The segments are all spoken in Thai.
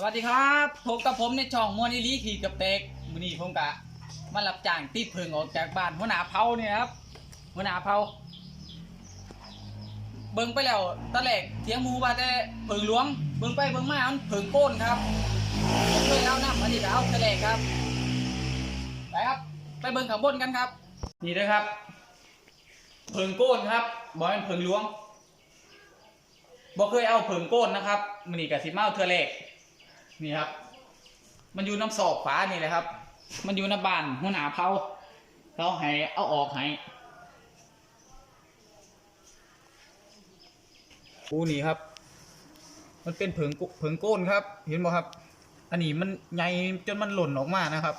สวัสดีครับพบกับผมในช่องมวนิลีขี่กับเต็กมือนี้ผมกะมารับจ้างติดเพิงออกจากบ้านหัวหน้าเผาเนี่ยครับหัวหน้าเผาเบิ่งไปแล้วตอนแรกเถียงมูว่าแต่เพิงหลวงเบิ่งไปเบิ่งมามันเพิงโก้นครับเลยเอาน้ำอันนี้เอาทะเลครับไปครับ ไปเบิ่งข้างบนกันครับ นี่เลยครับ เพิงโก้นครับบอยเป็นเพิงหลวงบ่เคยเอาเพิงโก้นนะครับมือนี้ก็สิมาเอาเทอแรก นี่ครับ มันอยู่น้ำศอกฟ้านี่แหละครับ มันอยู่น้ำบานหัวหนาเผาเขาให้เอาออกให้อูนี่ครับ มันเป็นเผิงเผิงโก้นครับ เห็นบ่ครับ อันนี้มันใหญ่จนมันหล่นออกมานะครับ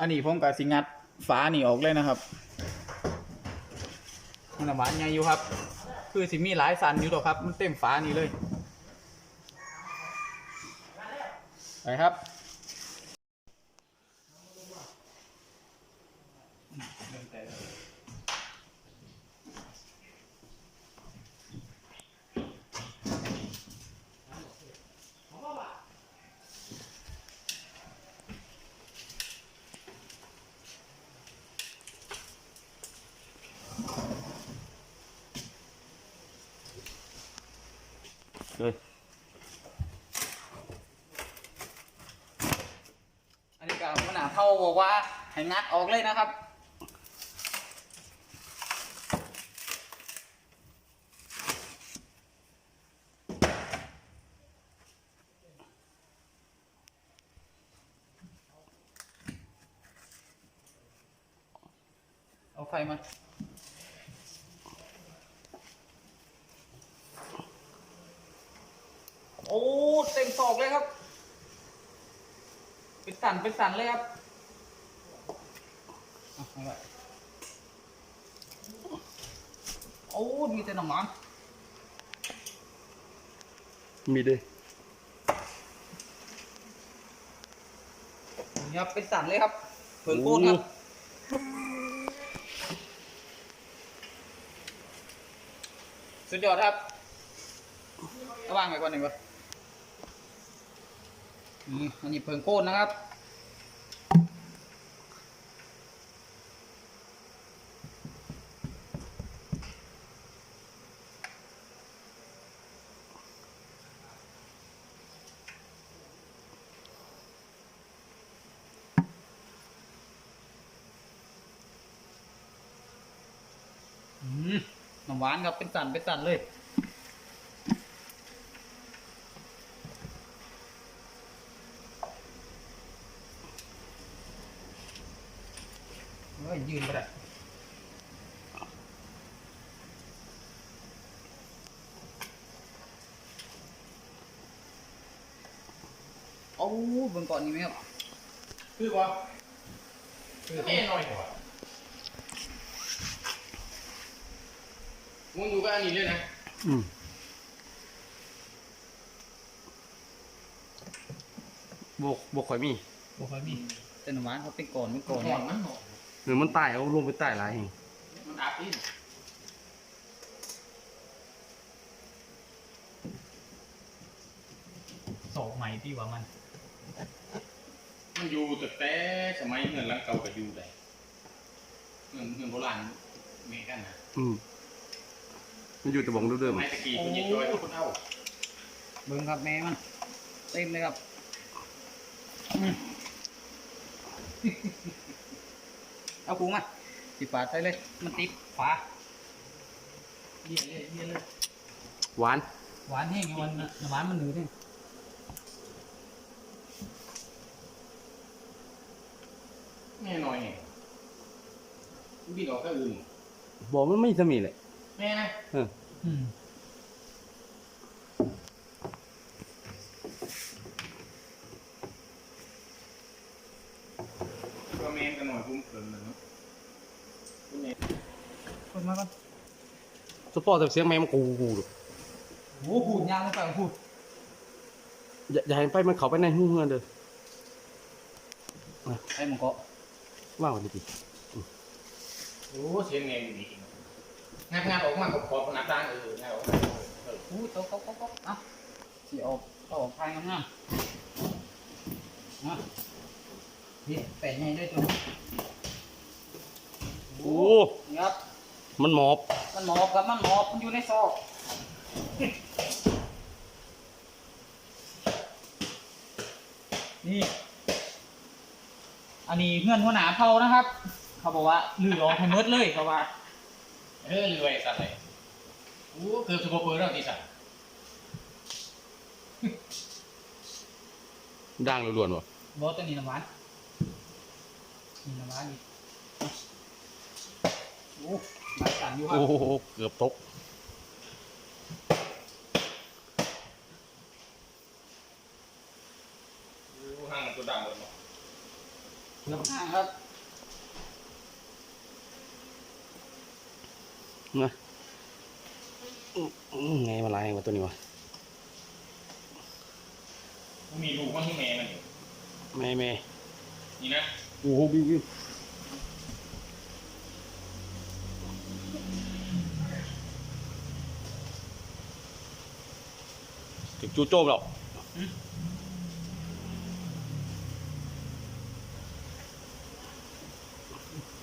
อันนี้ผมกับสิงัดฝานี่ออกเลยนะครับมันหวานใหญ่อยู่ครับ คือสิมีหลายสันอยู่ดอกครับ มันเต็มฝานี่เลย ไปครับเลย อันนี้ก็หัวหน้าเผา บอกว่าให้งัดออกเลยนะครับ เอาไฟมาโอ้เต็มศอกเลยครับ เป็นสันเป็นสันเลยครับ โอ้มีแต่หน้ำมันมีด้วยนี่ครับเป็นสันเลยครับเผิงโคนครับสุดยอดครับระวางไว้ก่อนหนึ่งก่อนนี่อันนี้เผิงโคนนะครับ อืม น้ำหวานครับเป็นสันเป็นสันเลยเฮ้ยยืนไปได้โอ้บิ่งก่อนนี่ไหมครับคือว่าคือแน่น้อยกว่า มึงอยู่กับอันนี้เลยนะอืมบกบกข่อยมีบ่ค่อยมีแต่น้ำหวานเขาเป็นก่อนเป็นก่อนห่อนมันหอมหรือมันตายเอาลงไปใต้หลายแห่งมันอับดินโศกใหม่ที่ว่ามันมันอยู่แต่แต่สมัยเงินหลังเก่ากับอยู่ได้เงินเงินโบราณเมกันนะ อืม มันอยู่แต่บองเดิสมมัยตะกี้คุณยิ่งจอยกับคุณเอ้าเบิ่งครับแม่มันเต็มเลยครับเอาปูมาสิปาดใส่เลย มันติดฝาเยี่ยเลยเยี่ยเลยๆหวาน หวานแห้งอยู่วันน่ะหวานมันหนืดแห้งแน่น้อยเนี่ยบินออกก็อื่นบอกมันไม่สมีเลย แม่นะเอออืมก็แม่กันหน่อยพุ่มเกินเลยเนาะคุณเนี่ยคนมาก่อนสปอร์ตแต่เสียงแม่มันกูกูดูโอ้พูดยาวลงไปพูดอย่าอย่าให้ไปมันเข้าไปในหูเงินเด้อไอ้มังก็ว่างไว้ดิโอ้เสียงแง่อยู่ดีง งานงานออกมากับขอบหน้าต่างเอองานออกมาเอออู้ต๊ะโต๊ะโต๊ะโต๊ะเอะสีออกเข้าออกทางงามๆนะนี่แปะใหญ่ด้วยตัวโอ้นี่ครับ มันหมอบ มันหมอบครับมันหมอบมันอยู่ในซอกนี่ อันนี้เงื่อนหัวหนาเผานะครับ เขาบอกว่าลือออกให้หมดเลยเขาว่า เออรวยสัตว์เลยโอ้เกือบจะบ่เปิดแล้วที่สัตว์ด่างล้วนๆวะบอสตัวนี้น้ำหวานนี่น้ำหวานอีกโอ้หลายสันอยู่ครัโอ้บโหเกือบตกโอ้ห้างตัวดำเลยเนาะ เกือบห้างครับ นะอื้ออื้อไงมาลายมาตัวนี้วะมันมีลูกมันที่แม่มันอยู่แม่แม่นี่นะโอ้โหบิวบิวถึงจู่โจมแล้ว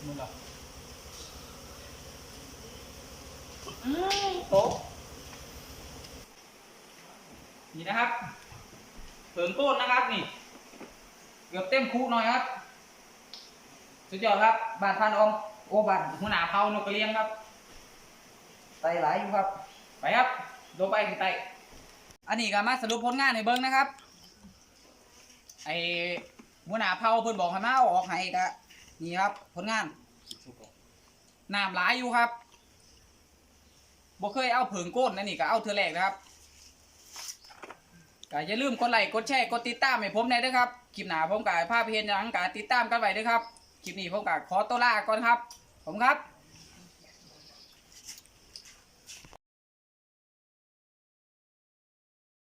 มึงเหรออืม โต๊ะนี่นะครับเผิงต้นนะครับนี่ เกือบเต็มคูหน่อยครับ สุดยอดครับ บาทพันอม โอบาทหัวหน้าเผานกกระเลียงครับไตหลายอยู่ครับ ไปครับลงไปขึ้นไตอันนี้ก็มาสรุปผลงานให้เบิ้งนะครับ ไอหัวหน้าเผาเพิ่นบอกให้มาเอาออกให้ก็นี่ครับ ผลงานน้ำหลายอยู่ครับ บ่เคยเอาเผิงโก้นนั่นนี่ก็เอาเธอแรกนะครับก็อย่าลืมกดไลค์กดแชร์กดติดตามให้ผมได้ด้วยครับคลิปหน้าผมกับภาพเพียนหยังกติดตามกันไว้ด้วยครับคลิปนี้ผมกับขอตัวลาก่อนครับ ผมครับ